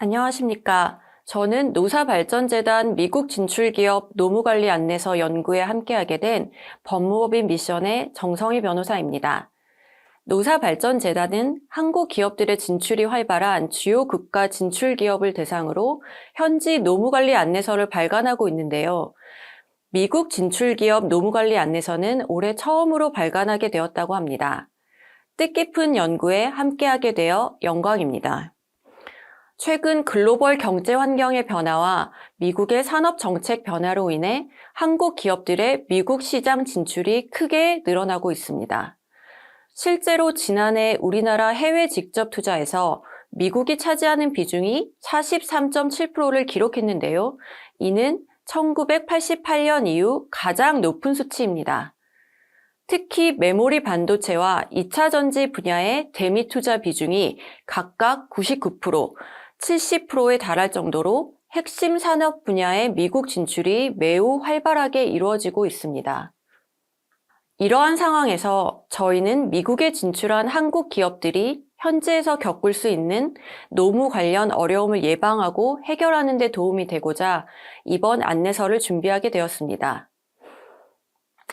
안녕하십니까. 저는 노사발전재단 미국 진출기업 노무관리 안내서 연구에 함께하게 된 법무법인 미션의 정성희 변호사입니다. 노사발전재단은 한국 기업들의 진출이 활발한 주요 국가 진출기업을 대상으로 현지 노무관리 안내서를 발간하고 있는데요. 미국 진출기업 노무관리 안내서는 올해 처음으로 발간하게 되었다고 합니다. 뜻깊은 연구에 함께하게 되어 영광입니다. 최근 글로벌 경제 환경의 변화와 미국의 산업 정책 변화로 인해 한국 기업들의 미국 시장 진출이 크게 늘어나고 있습니다. 실제로 지난해 우리나라 해외 직접 투자에서 미국이 차지하는 비중이 43.7%를 기록했는데요. 이는 1988년 이후 가장 높은 수치입니다. 특히 메모리 반도체와 2차 전지 분야의 대미 투자 비중이 각각 99%, 70%에 달할 정도로 핵심 산업 분야의 미국 진출이 매우 활발하게 이루어지고 있습니다. 이러한 상황에서 저희는 미국에 진출한 한국 기업들이 현지에서 겪을 수 있는 노무 관련 어려움을 예방하고 해결하는 데 도움이 되고자 이번 안내서를 준비하게 되었습니다.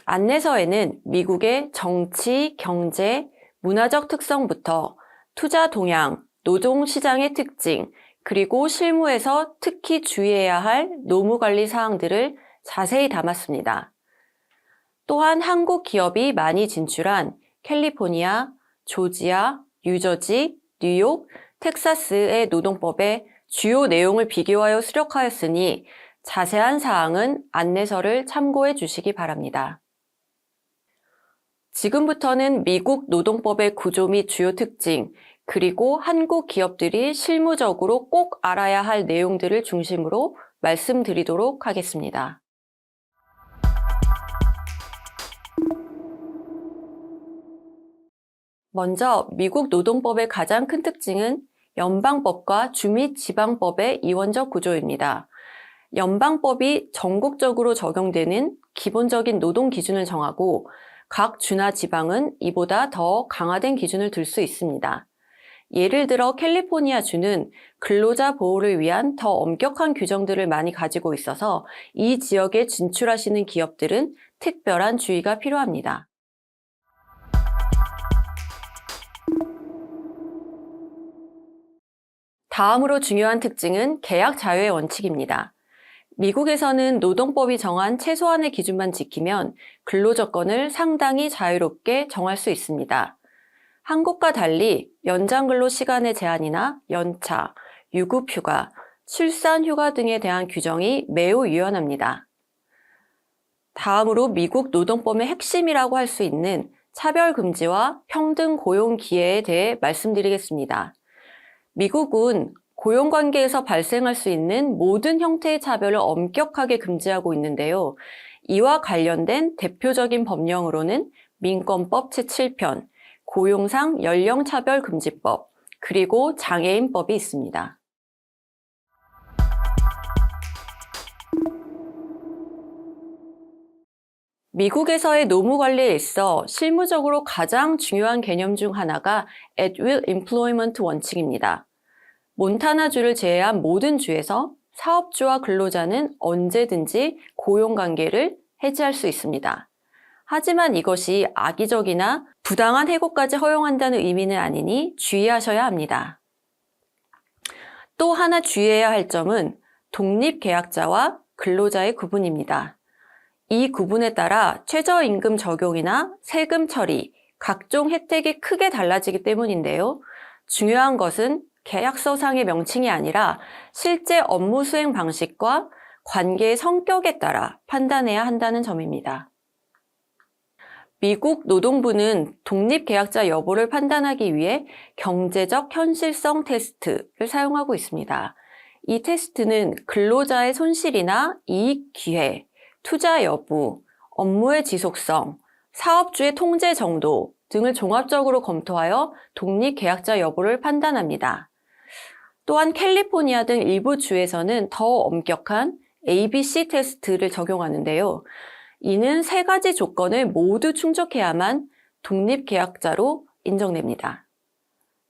안내서에는 미국의 정치, 경제, 문화적 특성부터 투자 동향, 노동 시장의 특징, 그리고 실무에서 특히 주의해야 할 노무 관리 사항들을 자세히 담았습니다. 또한 한국 기업이 많이 진출한 캘리포니아, 조지아, 뉴저지, 뉴욕, 텍사스의 노동법의 주요 내용을 비교하여 수록하였으니 자세한 사항은 안내서를 참고해 주시기 바랍니다. 지금부터는 미국 노동법의 구조 및 주요 특징, 그리고 한국 기업들이 실무적으로 꼭 알아야 할 내용들을 중심으로 말씀드리도록 하겠습니다. 먼저 미국 노동법의 가장 큰 특징은 연방법과 주및 지방법의 이원적 구조입니다. 연방법이 전국적으로 적용되는 기본적인 노동 기준을 정하고 각 주나 지방은 이보다 더 강화된 기준을 들 수 있습니다. 예를 들어 캘리포니아 주는 근로자 보호를 위한 더 엄격한 규정들을 많이 가지고 있어서 이 지역에 진출하시는 기업들은 특별한 주의가 필요합니다. 다음으로 중요한 특징은 계약 자유의 원칙입니다. 미국에서는 노동법이 정한 최소한의 기준만 지키면 근로조건을 상당히 자유롭게 정할 수 있습니다. 한국과 달리 연장 근로 시간의 제한이나 연차, 유급 휴가, 출산 휴가 등에 대한 규정이 매우 유연합니다. 다음으로 미국 노동법의 핵심이라고 할 수 있는 차별 금지와 평등 고용 기회에 대해 말씀드리겠습니다. 미국은 고용 관계에서 발생할 수 있는 모든 형태의 차별을 엄격하게 금지하고 있는데요. 이와 관련된 대표적인 법령으로는 민권법 제7편, 고용상 연령차별금지법, 그리고 장애인법이 있습니다. 미국에서의 노무 관리에 있어 실무적으로 가장 중요한 개념 중 하나가 at will employment 원칙입니다. 몬타나주를 제외한 모든 주에서 사업주와 근로자는 언제든지 고용 관계를 해지할 수 있습니다. 하지만 이것이 악의적이나 부당한 해고까지 허용한다는 의미는 아니니 주의하셔야 합니다. 또 하나 주의해야 할 점은 독립계약자와 근로자의 구분입니다. 이 구분에 따라 최저임금 적용이나 세금 처리, 각종 혜택이 크게 달라지기 때문인데요. 중요한 것은 계약서상의 명칭이 아니라 실제 업무 수행 방식과 관계의 성격에 따라 판단해야 한다는 점입니다. 미국 노동부는 독립계약자 여부를 판단하기 위해 경제적 현실성 테스트를 사용하고 있습니다. 이 테스트는 근로자의 손실이나 이익 기회, 투자 여부, 업무의 지속성, 사업주의 통제 정도 등을 종합적으로 검토하여 독립계약자 여부를 판단합니다. 또한 캘리포니아 등 일부 주에서는 더 엄격한 ABC 테스트를 적용하는데요. 이는 세 가지 조건을 모두 충족해야만 독립계약자로 인정됩니다.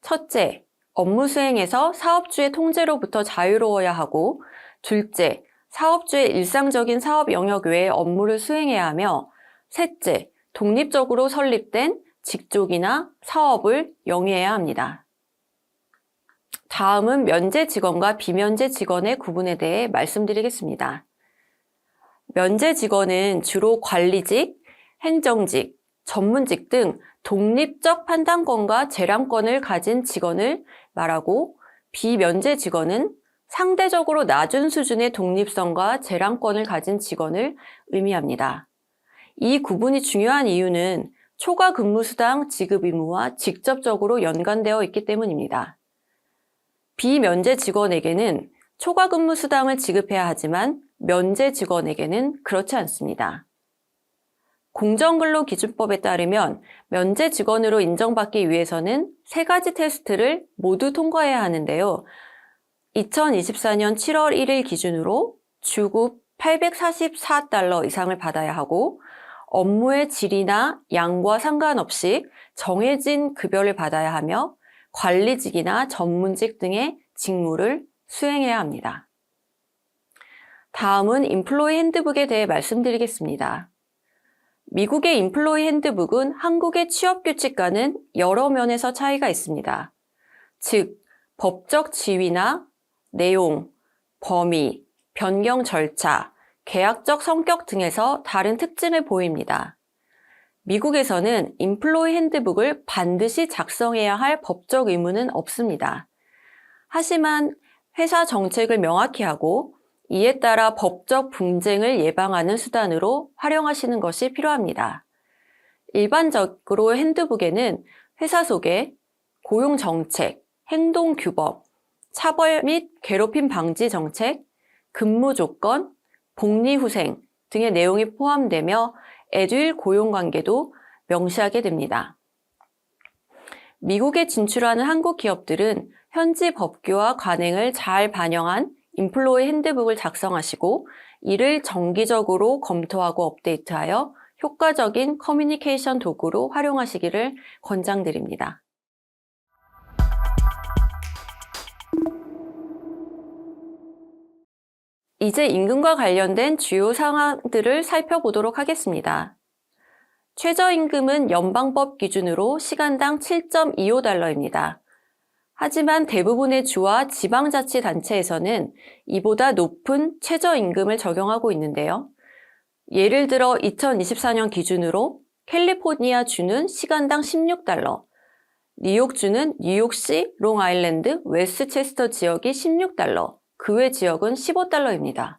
첫째, 업무 수행에서 사업주의 통제로부터 자유로워야 하고, 둘째, 사업주의 일상적인 사업 영역 외의 업무를 수행해야 하며, 셋째, 독립적으로 설립된 직종이나 사업을 영위해야 합니다. 다음은 면제 직원과 비면제 직원의 구분에 대해 말씀드리겠습니다. 면제 직원은 주로 관리직, 행정직, 전문직 등 독립적 판단권과 재량권을 가진 직원을 말하고 비면제 직원은 상대적으로 낮은 수준의 독립성과 재량권을 가진 직원을 의미합니다. 이 구분이 중요한 이유는 초과 근무 수당 지급 의무와 직접적으로 연관되어 있기 때문입니다. 비면제 직원에게는 초과 근무 수당을 지급해야 하지만 면제 직원에게는 그렇지 않습니다. 공정근로 기준법에 따르면 면제 직원으로 인정받기 위해서는 세 가지 테스트를 모두 통과해야 하는데요. 2024년 7월 1일 기준으로 주급 844달러 이상을 받아야 하고 업무의 질이나 양과 상관없이 정해진 급여를 받아야 하며 관리직이나 전문직 등의 직무를 수행해야 합니다. 다음은 인플로이 핸드북에 대해 말씀드리겠습니다. 미국의 인플로이 핸드북은 한국의 취업 규칙과는 여러 면에서 차이가 있습니다. 즉, 법적 지위나 내용, 범위, 변경 절차, 계약적 성격 등에서 다른 특징을 보입니다. 미국에서는 인플로이 핸드북을 반드시 작성해야 할 법적 의무는 없습니다. 하지만 회사 정책을 명확히 하고 이에 따라 법적 분쟁을 예방하는 수단으로 활용하시는 것이 필요합니다. 일반적으로 핸드북에는 회사 속에 고용 정책, 행동 규범, 차벌 및 괴롭힘 방지 정책, 근무 조건, 복리 후생 등의 내용이 포함되며 애주일 고용 관계도 명시하게 됩니다. 미국에 진출하는 한국 기업들은 현지 법규와 관행을 잘 반영한 인플로이 핸드북을 작성하시고 이를 정기적으로 검토하고 업데이트하여 효과적인 커뮤니케이션 도구로 활용하시기를 권장드립니다. 이제 임금과 관련된 주요 상황들을 살펴보도록 하겠습니다. 최저임금은 연방법 기준으로 시간당 7.25달러입니다. 하지만 대부분의 주와 지방자치단체에서는 이보다 높은 최저임금을 적용하고 있는데요. 예를 들어 2024년 기준으로 캘리포니아 주는 시간당 16달러, 뉴욕주는 뉴욕시, 롱아일랜드, 웨스체스터 지역이 16달러, 그 외 지역은 15달러입니다.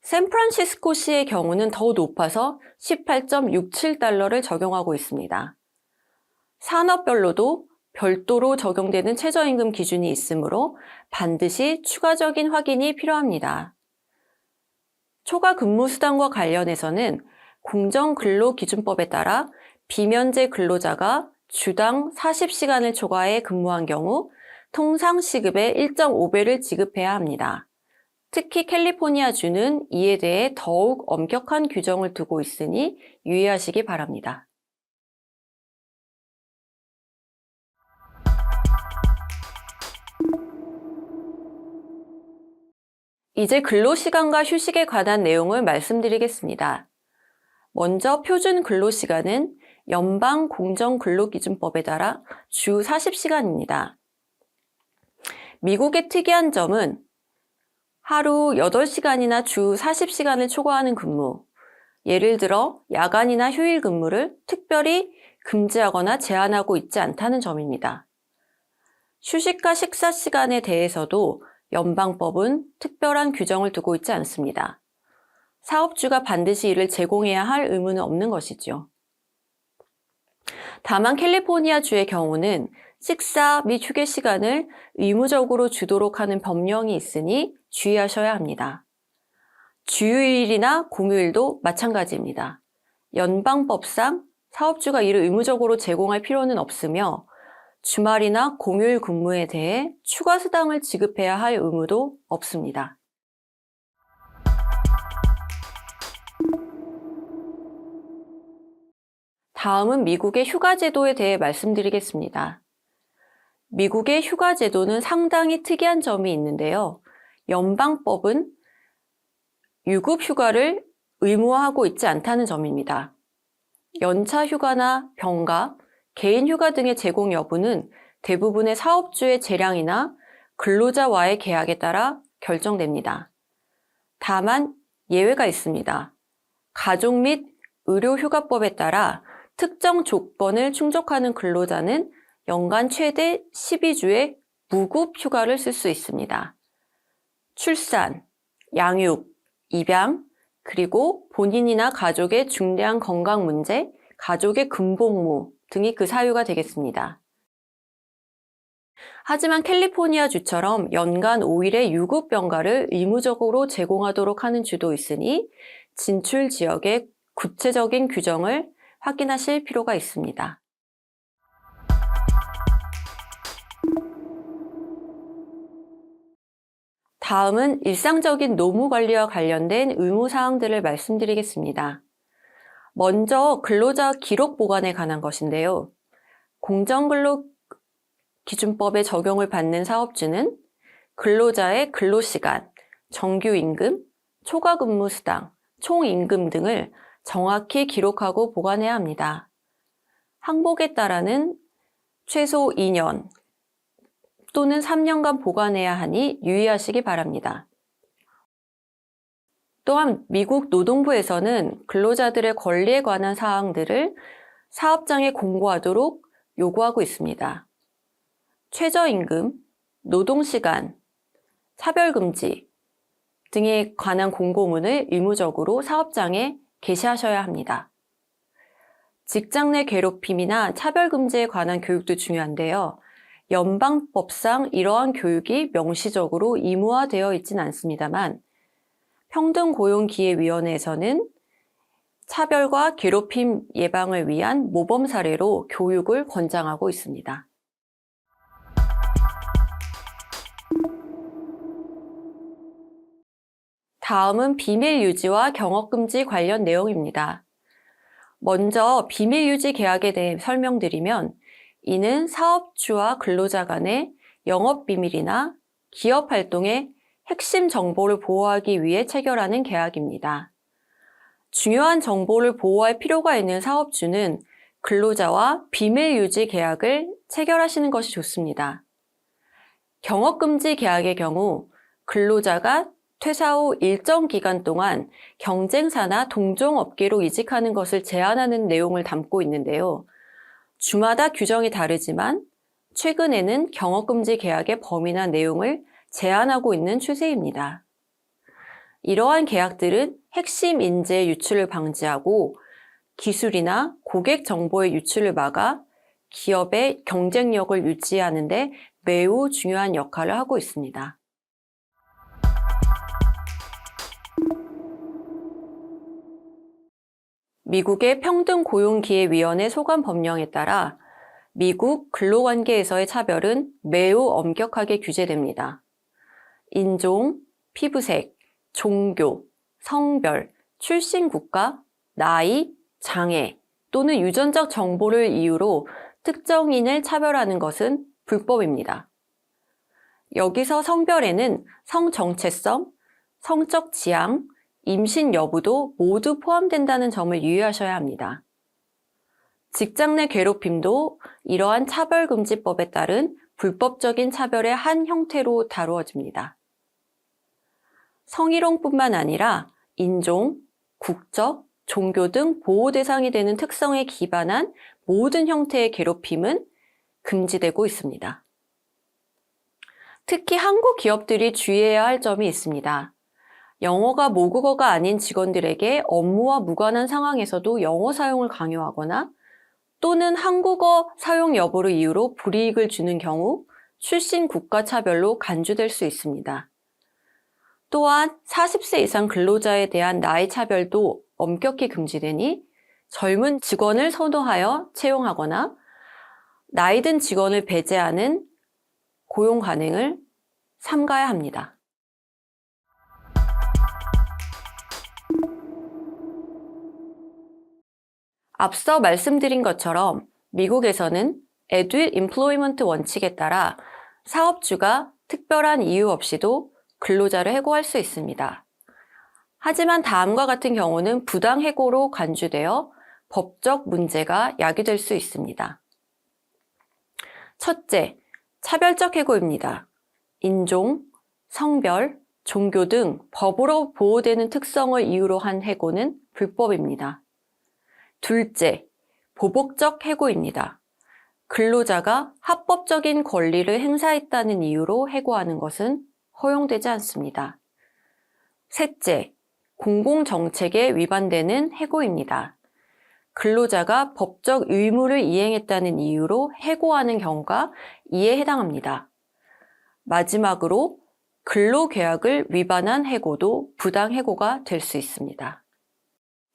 샌프란시스코시의 경우는 더 높아서 18.67달러를 적용하고 있습니다. 산업별로도 별도로 적용되는 최저임금 기준이 있으므로 반드시 추가적인 확인이 필요합니다. 초과 근무 수당과 관련해서는 공정근로기준법에 따라 비면제 근로자가 주당 40시간을 초과해 근무한 경우 통상 시급의 1.5배를 지급해야 합니다. 특히 캘리포니아 주는 이에 대해 더욱 엄격한 규정을 두고 있으니 유의하시기 바랍니다. 이제 근로시간과 휴식에 관한 내용을 말씀드리겠습니다. 먼저 표준 근로시간은 연방 공정근로기준법에 따라 주 40시간입니다. 미국의 특이한 점은 하루 8시간이나 주 40시간을 초과하는 근무, 예를 들어 야간이나 휴일 근무를 특별히 금지하거나 제한하고 있지 않다는 점입니다. 휴식과 식사 시간에 대해서도 연방법은 특별한 규정을 두고 있지 않습니다. 사업주가 반드시 이를 제공해야 할 의무는 없는 것이죠. 다만 캘리포니아주의 경우는 식사 및 휴게 시간을 의무적으로 주도록 하는 법령이 있으니 주의하셔야 합니다. 주휴일이나 공휴일도 마찬가지입니다. 연방법상 사업주가 이를 의무적으로 제공할 필요는 없으며 주말이나 공휴일 근무에 대해 추가 수당을 지급해야 할 의무도 없습니다. 다음은 미국의 휴가 제도에 대해 말씀드리겠습니다. 미국의 휴가 제도는 상당히 특이한 점이 있는데요. 연방법은 유급 휴가를 의무화하고 있지 않다는 점입니다. 연차 휴가나 병가, 개인 휴가 등의 제공 여부는 대부분의 사업주의 재량이나 근로자와의 계약에 따라 결정됩니다. 다만 예외가 있습니다. 가족 및 의료휴가법에 따라 특정 조건을 충족하는 근로자는 연간 최대 12주의 무급 휴가를 쓸 수 있습니다. 출산, 양육, 입양, 그리고 본인이나 가족의 중대한 건강 문제, 가족의 금복무 등이 그 사유가 되겠습니다. 하지만 캘리포니아 주처럼 연간 5일의 유급 병가를 의무적으로 제공하도록 하는 주도 있으니 진출 지역의 구체적인 규정을 확인하실 필요가 있습니다. 다음은 일상적인 노무 관리와 관련된 의무 사항들을 말씀드리겠습니다. 먼저 근로자 기록 보관에 관한 것인데요. 공정근로 기준법의 적용을 받는 사업주는 근로자의 근로시간, 정규임금, 초과근무수당, 총임금 등을 정확히 기록하고 보관해야 합니다. 항목에 따라는 최소 2년 또는 3년간 보관해야 하니 유의하시기 바랍니다. 또한 미국 노동부에서는 근로자들의 권리에 관한 사항들을 사업장에 공고하도록 요구하고 있습니다. 최저임금, 노동시간, 차별금지 등에 관한 공고문을 의무적으로 사업장에 게시하셔야 합니다. 직장 내 괴롭힘이나 차별금지에 관한 교육도 중요한데요. 연방법상 이러한 교육이 명시적으로 의무화되어 있진 않습니다만 평등고용기회위원회에서는 차별과 괴롭힘 예방을 위한 모범 사례로 교육을 권장하고 있습니다. 다음은 비밀 유지와 경업금지 관련 내용입니다. 먼저 비밀 유지 계약에 대해 설명드리면 이는 사업주와 근로자 간의 영업 비밀이나 기업 활동의 핵심 정보를 보호하기 위해 체결하는 계약입니다. 중요한 정보를 보호할 필요가 있는 사업주는 근로자와 비밀 유지 계약을 체결하시는 것이 좋습니다. 경업금지 계약의 경우 근로자가 퇴사 후 일정 기간 동안 경쟁사나 동종업계로 이직하는 것을 제한하는 내용을 담고 있는데요. 주마다 규정이 다르지만 최근에는 경업금지 계약의 범위나 내용을 제한하고 있는 추세입니다. 이러한 계약들은 핵심 인재 유출을 방지하고 기술이나 고객 정보의 유출을 막아 기업의 경쟁력을 유지하는 데 매우 중요한 역할을 하고 있습니다. 미국의 평등고용기회위원회 소관 법령에 따라 미국 근로관계에서의 차별은 매우 엄격하게 규제됩니다. 인종, 피부색, 종교, 성별, 출신 국가, 나이, 장애 또는 유전적 정보를 이유로 특정인을 차별하는 것은 불법입니다. 여기서 성별에는 성정체성, 성적 지향, 임신 여부도 모두 포함된다는 점을 유의하셔야 합니다. 직장 내 괴롭힘도 이러한 차별금지법에 따른 불법적인 차별의 한 형태로 다루어집니다. 성희롱뿐만 아니라 인종, 국적, 종교 등 보호 대상이 되는 특성에 기반한 모든 형태의 괴롭힘은 금지되고 있습니다. 특히 한국 기업들이 주의해야 할 점이 있습니다. 영어가 모국어가 아닌 직원들에게 업무와 무관한 상황에서도 영어 사용을 강요하거나 또는 한국어 사용 여부를 이유로 불이익을 주는 경우 출신 국가 차별로 간주될 수 있습니다. 또한 40세 이상 근로자에 대한 나이 차별도 엄격히 금지되니 젊은 직원을 선호하여 채용하거나 나이 든 직원을 배제하는 고용 관행을 삼가야 합니다. 앞서 말씀드린 것처럼 미국에서는 에듀 인플로이먼트 원칙에 따라 사업주가 특별한 이유 없이도 근로자를 해고할 수 있습니다. 하지만 다음과 같은 경우는 부당 해고로 간주되어 법적 문제가 야기될 수 있습니다. 첫째, 차별적 해고입니다. 인종, 성별, 종교 등 법으로 보호되는 특성을 이유로 한 해고는 불법입니다. 둘째, 보복적 해고입니다. 근로자가 합법적인 권리를 행사했다는 이유로 해고하는 것은 허용되지 않습니다. 셋째, 공공정책에 위반되는 해고입니다. 근로자가 법적 의무를 이행했다는 이유로 해고하는 경우가 이에 해당합니다. 마지막으로 근로계약을 위반한 해고도 부당해고가 될 수 있습니다.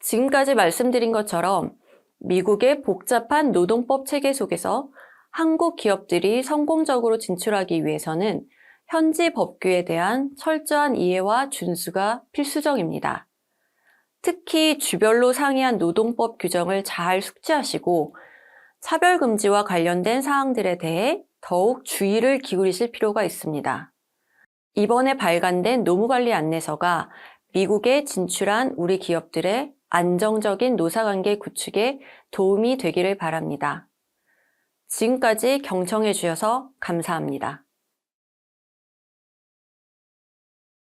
지금까지 말씀드린 것처럼 미국의 복잡한 노동법 체계 속에서 한국 기업들이 성공적으로 진출하기 위해서는 현지 법규에 대한 철저한 이해와 준수가 필수적입니다. 특히 주별로 상이한 노동법 규정을 잘 숙지하시고 차별금지와 관련된 사항들에 대해 더욱 주의를 기울이실 필요가 있습니다. 이번에 발간된 노무관리 안내서가 미국에 진출한 우리 기업들의 안정적인 노사관계 구축에 도움이 되기를 바랍니다. 지금까지 경청해 주셔서 감사합니다.